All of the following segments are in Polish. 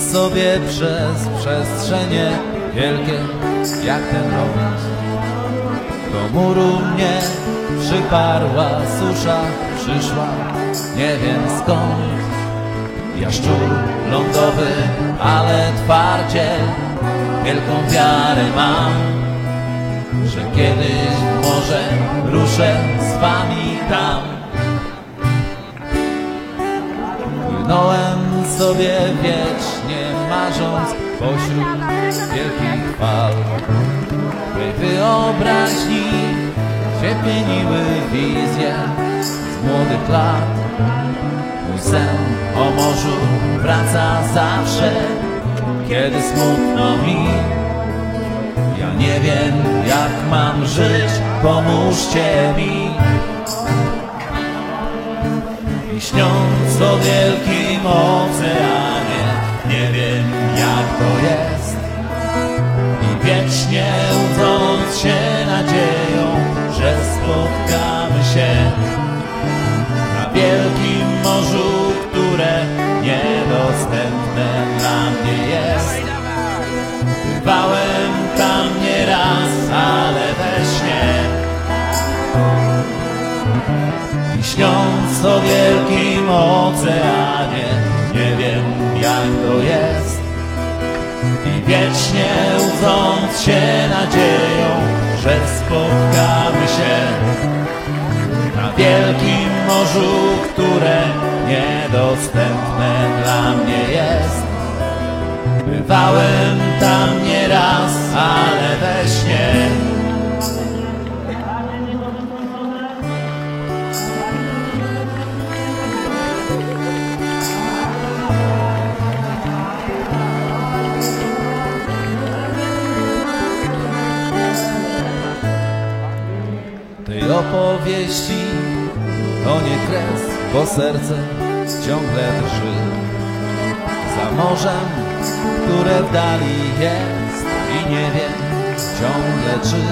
sobie przez przestrzenie wielkie jak ten rok. Do muru mnie przyparła susza, przyszła nie wiem skąd. Ja szczur lądowy, ale twardzie wielką wiarę mam, że kiedyś może ruszę z wami tam. Płynąłem sobie wiecznie marząc pośród wielkich fal. Mej wyobraźni się pieniły wizje z młodych lat. Mój sen o morzu wraca zawsze, kiedy smutno mi. Ja nie wiem jak mam żyć, pomóżcie mi. Śniąc o wielkim oceanie, to jest. I wiecznie łudząc się nadzieją, że spotkamy się na wielkim morzu, które niedostępne dla mnie jest. Bywałem tam nieraz, ale we śnie. I śniąc o wielkim oceanie, nie wiem jak to jest. I wiecznie łudząc się nadzieją, że spotkamy się na wielkim morzu, które niedostępne dla mnie jest. Bywałem tam nieraz, ale we śnie. Opowieści to nie kres, bo serce ciągle drży. Za morzem, które w dali jest i nie wiem ciągle czy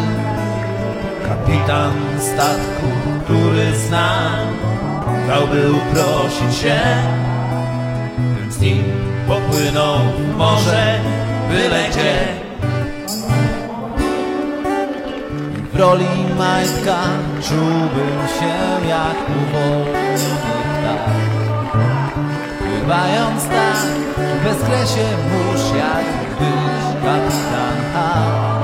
kapitan statku, który znam, dałby uprosić się, bym z nim popłynął w morze, byle. W roli majtka czułbym się jak uwolniony ptak. Pływając tak w bezkresie mórz jak gdyś kapitan A.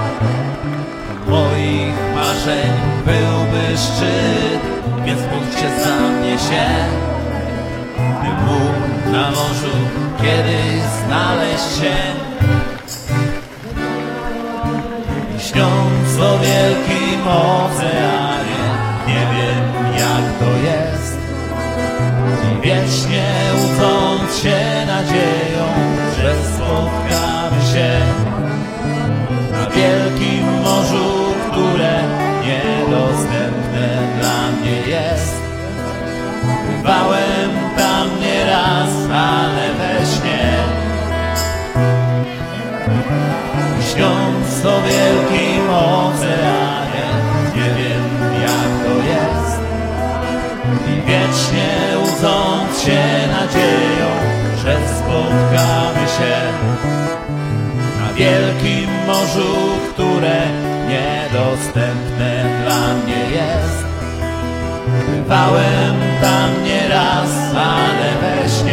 Moich marzeń byłby szczyt, więc módlcie za mnie się. By mógł na morzu kiedyś znaleźć się. Oceanie, nie wiem jak to jest. I wiecznie łudząc się nadzieją, że spotkamy się na wielkim morzu, które niedostępne dla mnie jest. Bywałem tam nieraz, ale we śnie. Śniąc o wielkim oceanie, nie wiem jak to jest. I wiecznie łudząc się nadzieją, że spotkamy się na wielkim morzu, które niedostępne dla mnie jest. Bywałem tam nieraz, ale we śnie.